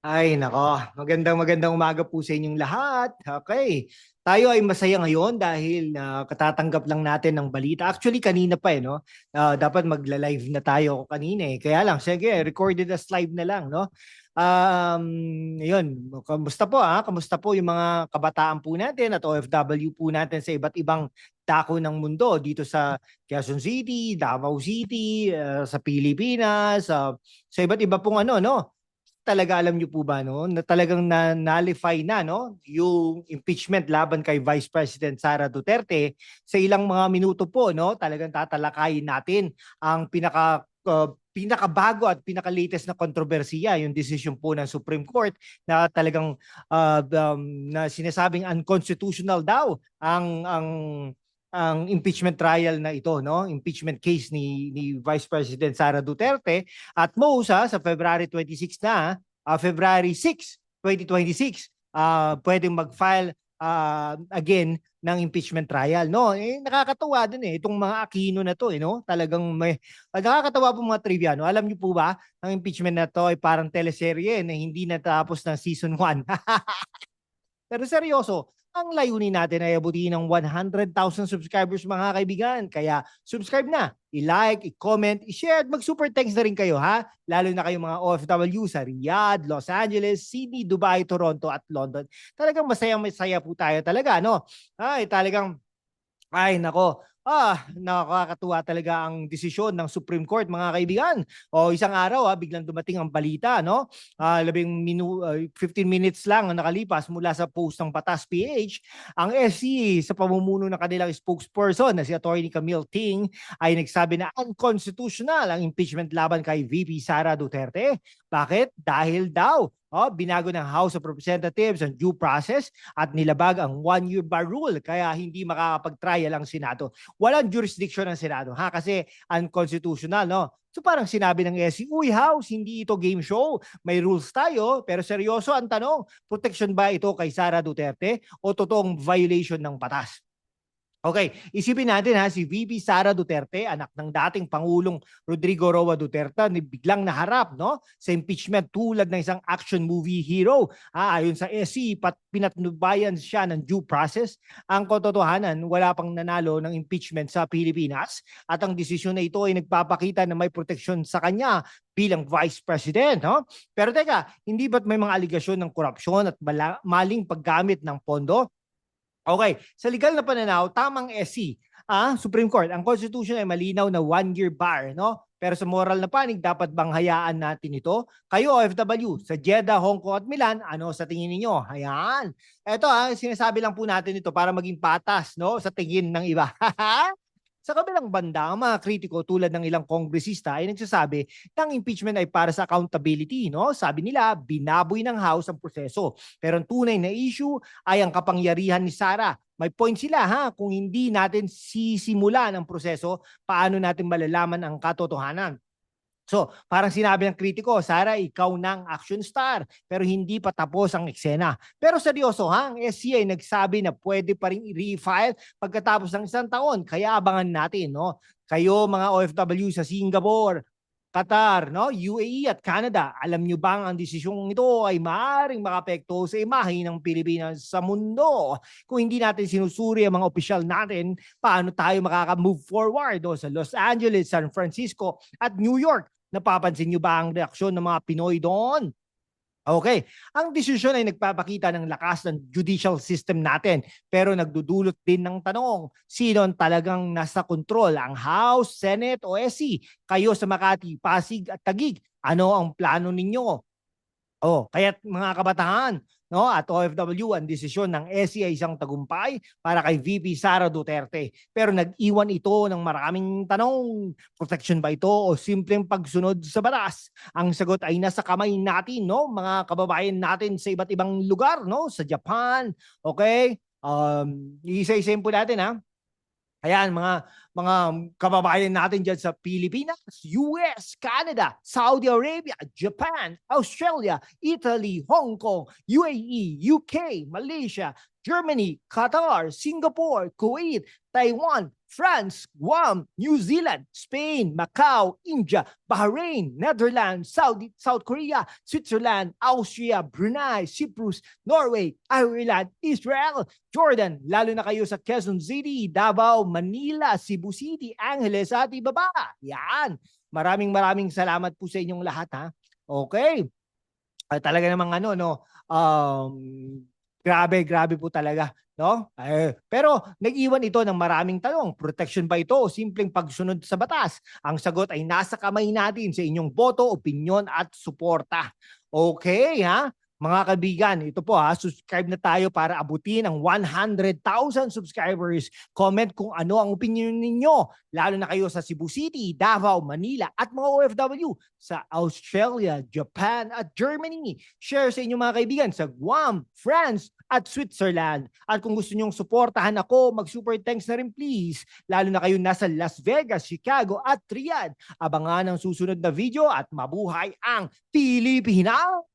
Ay nako, magandang magandang umaga po sa inyong lahat. Okay. Tayo ay masaya ngayon dahil ah, katatanggap lang natin ng balita. Actually kanina pa eh no. Ah, dapat magla-live na tayo kanina eh. Kaya lang sige, recorded as live na lang no. Um, yun, kamusta po ah? Kamusta po yung mga kabataan po natin at OFW po natin sa iba't ibang dako ng mundo dito sa Quezon City, Davao City, ah, sa Pilipinas, ah, sa iba't iba pong ano no talaga alam niyo po ba no na talagang na nullify na no yung impeachment laban kay Vice President Sara Duterte? Sa ilang mga minuto po no talagang tatalakayin natin ang pinaka uh, pinakabago at pinaka-latest na kontrobersiya yung decision po ng Supreme Court na talagang uh, um, na sinasabing unconstitutional daw ang ang ang impeachment trial na ito, no? Impeachment case ni ni Vice President Sara Duterte at most ah, sa February 26 na, ah, February 6, 2026, ah pwedeng mag-file ah, again ng impeachment trial, no? Eh nakakatuwa din eh itong mga Aquino na to, eh, no? Talagang may ah, nakakatawa po mga trivia, no? Alam niyo po ba, ang impeachment na to ay parang teleserye na hindi natapos ng season 1. Pero seryoso, ang layunin natin ay abutin ng 100,000 subscribers mga kaibigan. Kaya subscribe na, i-like, i-comment, i-share at mag-super thanks na rin kayo ha. Lalo na kayong mga OFW sa Riyadh, Los Angeles, Sydney, Dubai, Toronto at London. Talagang masayang masaya po tayo talaga, no? Ay, talagang, ay nako, Ah, nakakatuwa talaga ang desisyon ng Supreme Court mga kaibigan. O isang araw ah, biglang dumating ang balita, no? Ah, labing minu ah, 15 minutes lang ang nakalipas mula sa post ng Batas PH, ang SC sa pamumuno ng kanilang spokesperson na si Attorney Camille Ting ay nagsabi na unconstitutional ang impeachment laban kay VP Sara Duterte. Bakit? Dahil daw Oh, binago ng House of Representatives ang due process at nilabag ang one-year bar rule kaya hindi makakapag-trial ang Senado. Walang jurisdiction ng Senado ha kasi unconstitutional no. So parang sinabi ng SC, uy House, hindi ito game show. May rules tayo pero seryoso ang tanong, protection ba ito kay Sara Duterte o totoong violation ng batas? Okay, isipin natin ha, si VP Sara Duterte, anak ng dating Pangulong Rodrigo Roa Duterte, ni biglang naharap no, sa impeachment tulad ng isang action movie hero. Ah, ayon sa SC, pat pinatnubayan siya ng due process. Ang katotohanan, wala pang nanalo ng impeachment sa Pilipinas at ang desisyon na ito ay nagpapakita na may proteksyon sa kanya bilang Vice President. No? Pero teka, hindi ba't may mga aligasyon ng korupsyon at maling paggamit ng pondo? Okay, sa legal na pananaw, tamang SC, ah, Supreme Court, ang Constitution ay malinaw na one-year bar, no? Pero sa moral na panig, dapat bang hayaan natin ito? Kayo OFW, sa Jeddah, Hong Kong at Milan, ano sa tingin ninyo? Hayaan. Ito ah, sinasabi lang po natin ito para maging patas, no? Sa tingin ng iba. Sa kabilang banda, ang mga kritiko tulad ng ilang kongresista ay nagsasabi na ang impeachment ay para sa accountability. No? Sabi nila, binaboy ng House ang proseso. Pero ang tunay na issue ay ang kapangyarihan ni Sara. May point sila ha, kung hindi natin sisimulan ang proseso, paano natin malalaman ang katotohanan? So, parang sinabi ng kritiko, Sara, ikaw nang action star, pero hindi pa tapos ang eksena. Pero seryoso ha, ang SCA nagsabi na pwede pa rin i-refile pagkatapos ng isang taon. Kaya abangan natin, no? Kayo mga OFW sa Singapore, Qatar, no? UAE at Canada. Alam nyo bang ang desisyong ito ay maaaring makapekto sa imahe ng Pilipinas sa mundo? Kung hindi natin sinusuri ang mga opisyal natin, paano tayo makaka-move forward no? sa Los Angeles, San Francisco at New York? Napapansin niyo ba ang reaksyon ng mga Pinoy doon? Okay, ang desisyon ay nagpapakita ng lakas ng judicial system natin pero nagdudulot din ng tanong, sino ang talagang nasa kontrol, ang House, Senate o SC? Kayo sa Makati, Pasig at Tagig, ano ang plano ninyo? Oh, kaya mga kabataan, no, at OFW ang desisyon ng SC ay isang tagumpay para kay VP Sara Duterte. Pero nag-iwan ito ng maraming tanong, protection ba ito o simpleng pagsunod sa batas? Ang sagot ay nasa kamay natin, no, mga kababayan natin sa iba't ibang lugar, no, sa Japan, okay? Um, isa-isayin po natin ha. Ayan, mga mga kababayan natin dyan sa Pilipinas, US, Canada, Saudi Arabia, Japan, Australia, Italy, Hong Kong, UAE, UK, Malaysia, Germany, Qatar, Singapore, Kuwait, Taiwan, France, Guam, New Zealand, Spain, Macau, India, Bahrain, Netherlands, Saudi, South Korea, Switzerland, Austria, Brunei, Cyprus, Norway, Ireland, Israel, Jordan, lalo na kayo sa Quezon City, Davao, Manila, Cebu City, Angeles at iba pa. Yan. Maraming maraming salamat po sa inyong lahat ha. Okay. Ay, talaga namang ano no, um, grabe, grabe po talaga. No? Eh, pero nag-iwan ito ng maraming tanong. Protection ba ito o simpleng pagsunod sa batas? Ang sagot ay nasa kamay natin sa inyong boto, opinyon at suporta. Okay ha? Mga kaibigan, ito po ha, subscribe na tayo para abutin ang 100,000 subscribers. Comment kung ano ang opinion ninyo, lalo na kayo sa Cebu City, Davao, Manila at mga OFW sa Australia, Japan at Germany. Share sa inyong mga kaibigan sa Guam, France at Switzerland. At kung gusto nyong suportahan ako, mag-super thanks na rin please. Lalo na kayo nasa Las Vegas, Chicago at Riyadh. Abangan ang susunod na video at mabuhay ang Pilipinas!